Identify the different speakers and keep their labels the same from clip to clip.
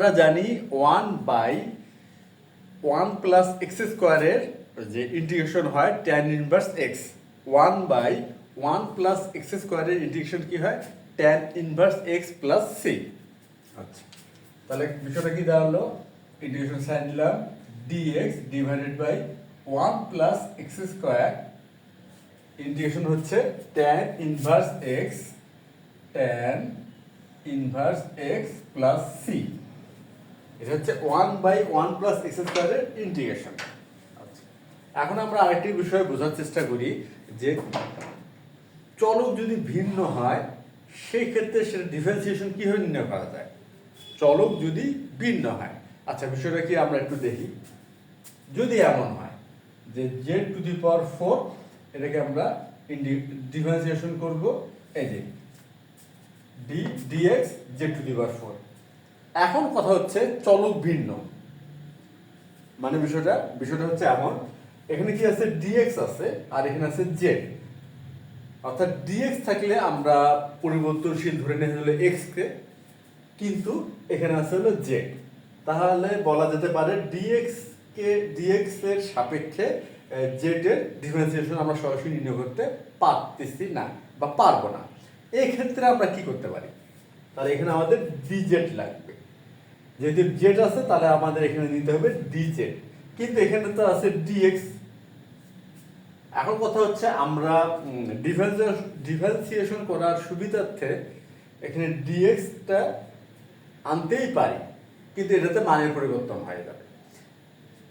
Speaker 1: আমরা জানি one by one plus x স্কোয়ারের যে ইন্টিগ্রেশন হয় tan inverse x one by one plus x স্কোয়ারের ইন্টিগ্রেশন কি হয়? Tan inverse x plus c আচ্ছা তাহলে বিষয়টা কি দাঁড়াল? ইন্টিগ্রেশন সাইন নিলাম dx divided by one plus x square integration হচ্ছে tan inverse x tan inverse x plus c এটা হচ্ছে one by one plus x স্কোয়ারের ইন্টিগ্রেশন এখন আমরা আরেকটি বিষয় বোঝার চেষ্টা করি যে চলক যদি ভিন্ন হয় সেই ক্ষেত্রে সেটা ডিফারেন্সিয়েশন কীভাবে নির্ণয় করা যায়? চলক যদি ভিন্ন হয়। আচ্ছা বিষয়টা কি আমরা একটু দেখি। যদি এমন হয় যে z to the power four এটাকে আমরা ডিফারেন্সিয়েশন করব। এই যে d dx z to the power four এখন কথা হচ্ছে চলক ভিন্ন। মানে বিষয়টা বিষয়টা হচ্ছে এমন, এখানে কি আছে ডিএক্স আছে, আর এখানে আছে জেড অর্থাৎ ডিএক্স থাকলে আমরা পরিবর্তনশীল ধরে নিয়ে হলো এক্স কে, কিন্তু এখানে আছে হলো জেড তাহলে বলা যেতে পারে ডিএক্স কে ডিএক্স এর সাপেক্ষে জেড এর ডিফারেন্সিয়েশন আমরা সরাসরি নির্ণয় করতে পারতেছি না বা পারব না। এই ক্ষেত্রে আমরা কি করতে পারি? তাহলে এখানে আমাদের ডিজেড লাগবে। যেহেতু জেড আছে, তাহলে আমাদের এখানে নিতে হবে ডিজেড কিন্তু এখানে তো আছে ডিএক্স এখন কথা হচ্ছে আমরা ডিফারেন্সিয়েশন করার সুবিধার্থে এখানে ডিএক্সটা আনতেই পারি। কিন্তু এটাতে মানের পরিবর্তন হয়ে যাবে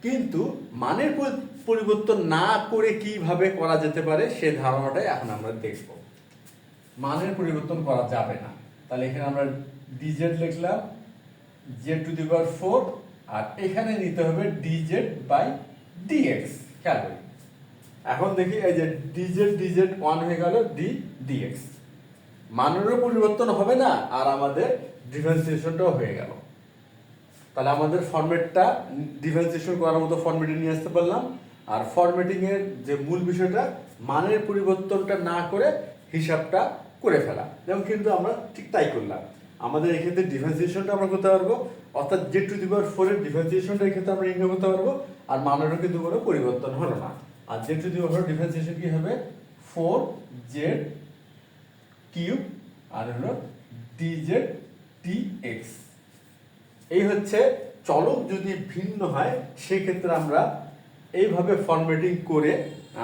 Speaker 1: কিন্তু মানের পরিবর্তন না করে কীভাবে করা যেতে পারে, সে ধারণাটাই এখন আমরা দেখব। মানের পরিবর্তন করা যাবে না। তাহলে এখানে আমরা ডিজেড লিখলাম z to the power four আর এখানে নিতে হবে ডিজেড বাই ডিএক্স খেয়াল করি। এখন দেখি এই যে ডিজেড ডিজেড ওয়ান হয়ে গেল ডি ডিএক্স মানেরও পরিবর্তন হবে না, আর আমাদের ডিফারেন্সিয়েশনটাও হয়ে গেল। তাহলে আমাদের ফরম্যাটটা ডিফারেন্সিয়েশন করার মতো ফরম্যাটে নিয়ে আসতে পারলাম, আর ফরম্যাটিং এর যে মূল বিষয়টা, মানের পরিবর্তনটা না করে হিসাবটা করে ফেলা। যেমন কিন্তু আমরা ঠিক তাই করলাম। আমাদের এক্ষেত্রে ডিফারেন্সিয়েশনটা আমরা করতে পারব। অর্থাৎ জেড টু দি পাওয়ার ফোরের ডিফারেন্সিয়েশনটা এক্ষেত্রে আমরা নির্ণয় করতে পারব। আর মানেরও কিন্তু কোনো পরিবর্তন হলো না। আর z to the power differentiation কি হবে? ফোর জেড কিউব আর হলো ডি জেড টি এক্স এই হচ্ছে চলক যদি ভিন্ন হয়, সেক্ষেত্রে আমরা এইভাবে ফরম্যাটিং করে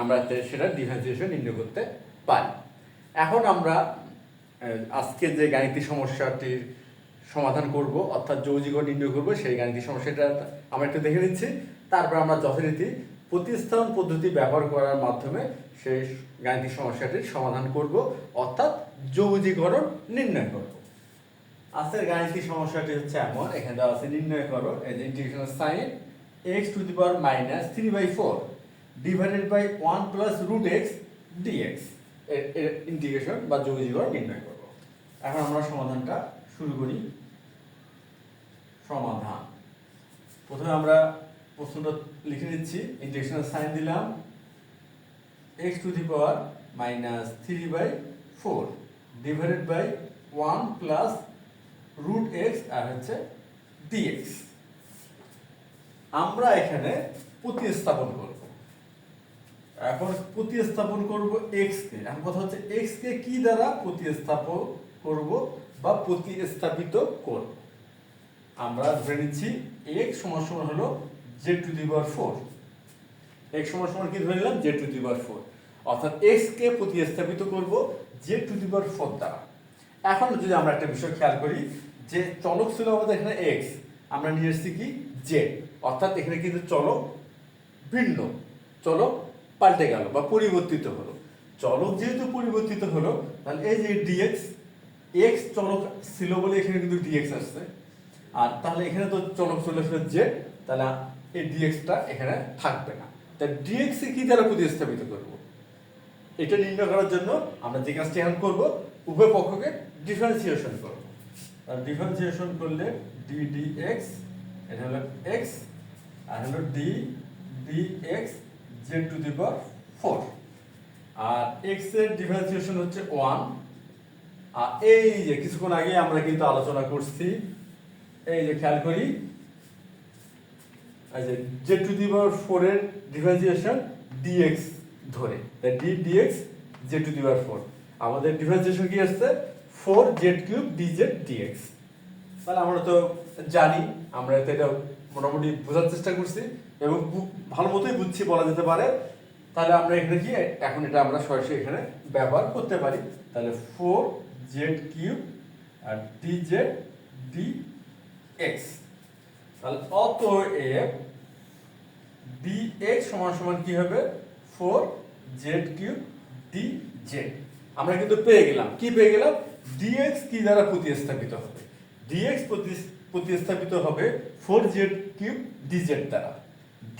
Speaker 1: আমরা সেটা ডিফারেন্সিয়েশন নির্ণয় করতে পারি। এখন আমরা আজকে যে গাণিতিক সমস্যাটির সমাধান করব, অর্থাৎ যৌজিক নির্ণয় করব, সেই গাণিতিক সমস্যাটা আমরা একটু দেখে নিচ্ছি। তারপর আমরা যথারীতি প্রতিস্থাপন পদ্ধতি ব্যবহার করার মাধ্যমে সেই গাণিতিক সমস্যাটির সমাধান করব, অর্থাৎ যৌজিকরণ নির্ণয় করব। আজকের গাণিতিক সমস্যাটি হচ্ছে এমন, এখানে দেওয়া আছে নির্ণয় করো, এই যে integration sign x to the power minus three by four divided by one plus root x dx এর ইন্টিগ্রেশন বা যৌগীকরণ নির্ণয় করব। এখন আমরা সমাধানটা শুরু করি। সমাধান। প্রথমে আমরা প্রশ্নটা লিখে নিচ্ছি। ইন্টিগ্রেশন সাইন দিলাম। X to the power minus three by four divided by one plus root x আর হচ্ছে ডিএক্স আমরা এখানে প্রতিস্থাপন করব। এখন প্রতিস্থাপন করব এক্স কে। এখন কথা হচ্ছে এক্স কে কি দ্বারা প্রতিস্থাপন করব বা প্রতিস্থাপিত করব? আমরা ধরে নিচ্ছি এক্স সমান সমান হলো z to the power four x সমান সমান কি ধরে নিলাম? Z to the power four অর্থাৎ এক্স কে প্রতিস্থাপিত করব z to the power four দ্বারা। এখন যদি আমরা একটা বিষয় খেয়াল করি যে চলক ছিল আমাদের এখানে এক্স আমরা নিয়ে এসেছি কি? জেড অর্থাৎ এখানে কিন্তু চলক ভিন্ন। চলক পাল্টে গেল বা পরিবর্তিত হলো। চলক যেহেতু পরিবর্তিত হলো, তাহলে এই যে ডিএক্স এক্স চলক ছিল বলে এখানে কিন্তু ডিএক্স আসছে। আর তাহলে এখানে তো চলক চলে আসলে যে তাহলে এই ডিএক্সটা এখানে থাকবে না। তা ডিএক্স কি দ্বারা প্রতিস্থাপিত করব? এটা নির্ণয় করার জন্য আমরা যে কাজটি এখন করব, উভয় পক্ষকে ডিফারেন্সিয়েশন করব। আর ডিফারেন্সিয়েশন করলে ডি ডি এক্স এটা হলো এক্স আর হলো d d x z to the power four আর এক্সের ডিফারেন্সিয়েশন হচ্ছে ওয়ান আর এই যে কিছুক্ষণ আগে আমরা কিন্তু আলোচনা করছি, এই যে খেয়াল করি যে z to the power four এর ডিফারেন্সিয়েশন ডিএক্স ধরে। তাই d dx z to the power four আমাদের ডিফারেন্সিয়েশন কি আসছে? Four z cube d z dx তাহলে আমরা তো জানি, আমরা তো এটা মোটামুটি বোঝার চেষ্টা করছি। এবং ভালো মতোই বুঝছি বলা যেতে পারে। তাহলে আমরা এখানে গিয়ে এখন এটা আমরা সরাসরি এখানে ব্যবহার করতে পারি। তাহলে ফোর জেড কিউব আর ডি জেড ডি এক্স তাহলে অতএব ডি এক্স সমান সমান কি হবে? Four z cube d z আমরা কিন্তু পেয়ে গেলাম। কি পেয়ে গেলাম? ডি ডিএক্স কি দ্বারা প্রতিস্থাপিত হবে? ডিএক্স প্রতিস্থাপিত হবে four z cube d z দ্বারা।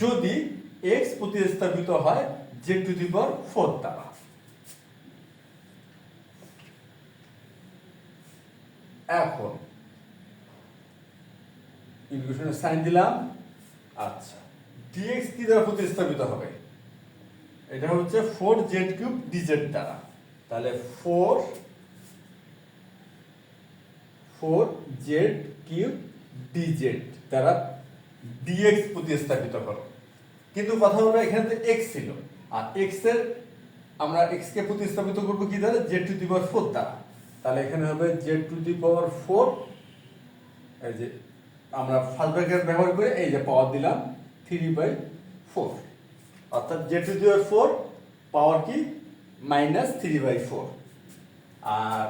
Speaker 1: যদি এক্স প্রতিস্থাপিত হয় z to the power four দ্বারা। এখন ইকুয়েশনের সাইন দিলাম। আচ্ছা ডিএক্স কি দ্বারা প্রতিস্থাপিত হবে? এটা হচ্ছে ফোর জেড কিউব ডিজেড দ্বারা। তাহলে four four z cube dz দ্বারা ডিএক্স প্রতিস্থাপিত করো। কিন্তু কথা হলো এখানে তো এক্স ছিল। আর এক্সের আমরা এক্স কে প্রতিস্থাপিত করব কি দ্বারা z to the power four দ্বারা। তাহলে এখানে হবে z to the power four এই যে আমরা ফার্স্ট ব্র্যাকেট ব্যবহার করে এই যে পাওয়ার দিলাম থ্রি বাই ফোর অর্থাৎ z to the power four power কি? মাইনাস থ্রি বাই ফোর আর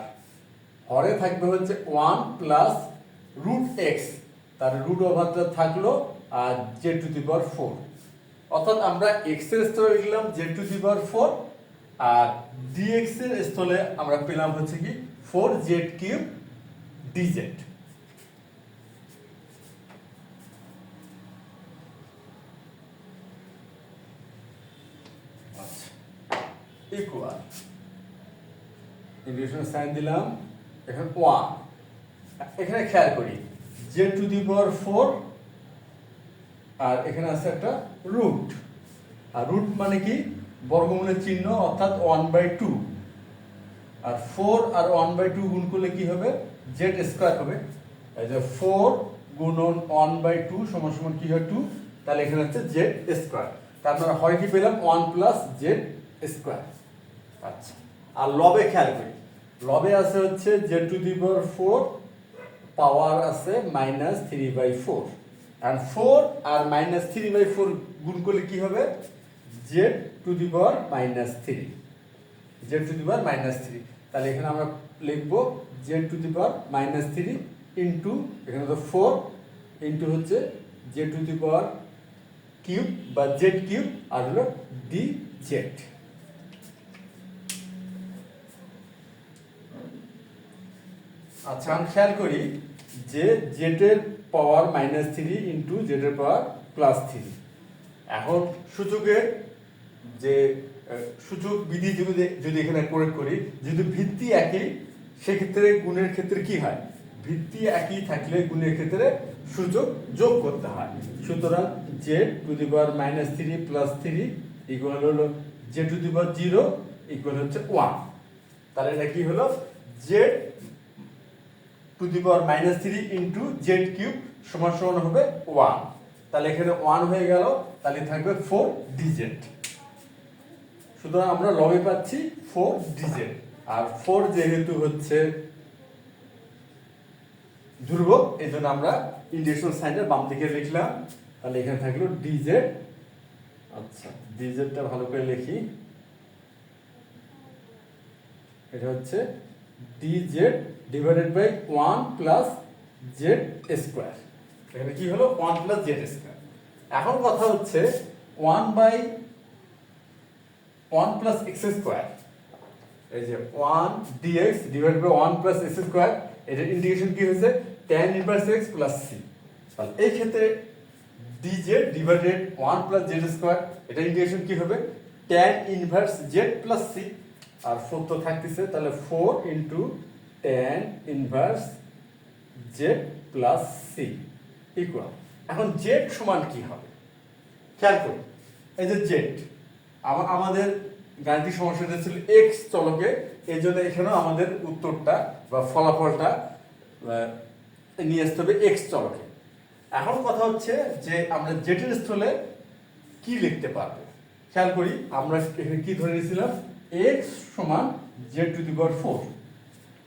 Speaker 1: হরে থাকবে হচ্ছে ওয়ান প্লাস রুট এক্স তার রুট ওভারটা থাকল আর z to the power four অর্থাৎ আমরা এক্সের স্থলে লিখলাম z to the power four R dx এর স্থলে আমরা পেলাম হচ্ছে কি four z cube dz equal integration sign দিলাম, এখানে ওয়ান এখানে খেয়াল করি। Z to the power four আর এখানে আছে একটা রুট আর রুট মানে কি? বর্গমূলের চিহ্ন, অর্থাৎ ওয়ান বাই টু আর ফোর আর ওয়ান বাই টু গুণ করলে কি হবে? জেড স্কোয়ার হবে। এই যে ফোর গুণন ওয়ান বাই টু সমান সমান কি হয়? টু তাহলে এখানে হচ্ছে জেড স্কোয়ার তারপরে হয় কি পেলাম? ওয়ান প্লাস জেড স্কোয়ার আচ্ছা। আর লবে খেয়াল করি। লবে আছে হচ্ছে Z to the power four power আছে মাইনাস থ্রি বাই ফোর আর ফোর আর মাইনাস থ্রি বাই ফোর গুণ করলে কী হবে? Z to the power minus three Z to the power minus three তাহলে এখানে আমরা লিখব Z to the power minus three into এখানে তো ফোর ইন্টু হচ্ছে Z to the power cube বা জেড কিউব আর হলো ডি জেড আচ্ছা আমি খেয়াল করি যে জেটের পাওয়ার মাইনাস থ্রি ইন্টু জেটের পাওয়ার প্লাস থ্রি এখন সূচকের যে সূচক বিধি যদি যদি এখানে প্রয়োগ করি যদি ভিত্তি একই, সেক্ষেত্রে গুণের ক্ষেত্রে কি হয়? ভিত্তি একই থাকলে গুণের ক্ষেত্রে সূচক যোগ করতে হয়। সুতরাং z to the power minus three plus three equal হলো z to the power zero equal হচ্ছে ওয়ান তাহলে এটা কি হলো? Z to the power minus three into z cube সমান সমান হবে ওয়ান। তাহলে এখানে ওয়ান হয়ে গেল, তাহলে থাকবে ফোর ডিজেড সুতরাং আমরা লবে পাচ্ছি ফোর ডিজেড আর ফোর যেহেতু হচ্ছে ধ্রুবক এই জন্য আমরা ইন্ডিকেশন সাইনের বাম দিকে লিখলাম। তাহলে এখানে থাকল ডিজেড আচ্ছা ডিজেডটা ভালো করে লিখি। এটা হচ্ছে d z divided by one plus z square এখানে কি হলো? ওয়ান প্লাস জেড স্কোয়ার এখন কথা হচ্ছে one by one plus x square এই যে one dx divide by one plus x square এটার ইন্টিগ্রেশন কি হয়েছে? Tan inverse x plus c তাহলে এই ক্ষেত্রে d z divided one plus z square এটা ইন্টিগ্রেশন কি হবে? Tan inverse z plus c আর ফোর তো থাকতেছে তাহলে four into tan inverse z plus c equal এখন জেড সমান কি হবে? খেয়াল করুন এই যে জেড আমাদের গাণিতিক সমস্যাটা ছিল এক্স চলকে, এই জন্য এখানেও আমাদের উত্তরটা বা ফলাফলটা নিয়ে আসতে হবে এক্স চলকে। এখন কথা হচ্ছে যে আমরা জেটের স্থলে কি লিখতে পারব? খেয়াল করি, আমরা এখানে কি ধরে নিয়েছিলাম? এক্স সমান z to the power four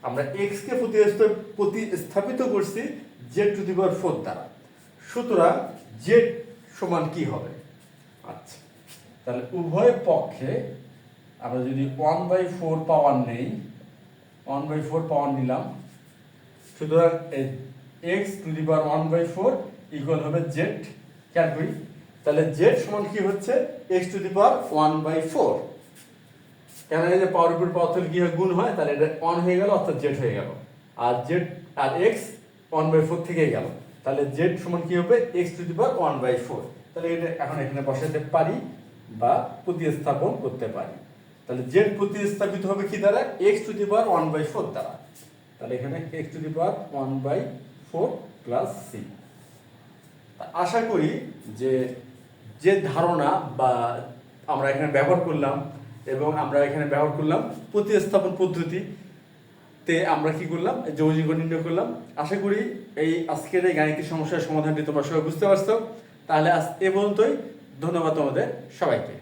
Speaker 1: আমরা এক্স কে প্রতিস্থাপ- প্রতিস্থাপিত করছি z to the power four দ্বারা। সুতরাং জেড সমান কি হবে? আচ্ছা তাহলে উভয় পক্ষে আমরা যদি ওয়ান বাই ফোর পাওয়ার নেই ওয়ান বাই ফোর পাওয়ার নিলাম। সুতরাং x to the power one by four equal হবে জেড খেয়াল করি। তাহলে জেড সমান কি হচ্ছে? X to the power one by four এই যে পাওয়ার উপর পাওয়ার তাহলে কি গুণ হয়, তাহলে এটা ওয়ান হয়ে গেল অর্থাৎ জেড হয়ে গেল। আর জেড আর এক্স ওয়ান বাই ফোর থেকেই গেল। তাহলে জেড সমান কি হবে? X to the power one by four তাহলে এটা এখন এখানে বসাতে পারি বা প্রতিস্থাপন করতে পারি। তাহলে জেড প্রতিস্থাপিত হবে কি দ্বারা? X to the power one by four দ্বারা। তাহলে এখানে x to the power one by four plus c আশা করি যে যে ধারণা বা আমরা এখানে ব্যবহার করলাম এবং আমরা এখানে ব্যবহার করলাম প্রতিস্থাপন পদ্ধতি তে আমরা কি করলাম যৌজিক নির্ণয় করলাম। আশা করি এই আজকের এই গাণিতিক সমস্যার সমাধানটি তোমরা সবাই বুঝতে পারছ। তাহলে আজ এ পর্যন্তই। ধন্যবাদ তোমাদের সবাইকে।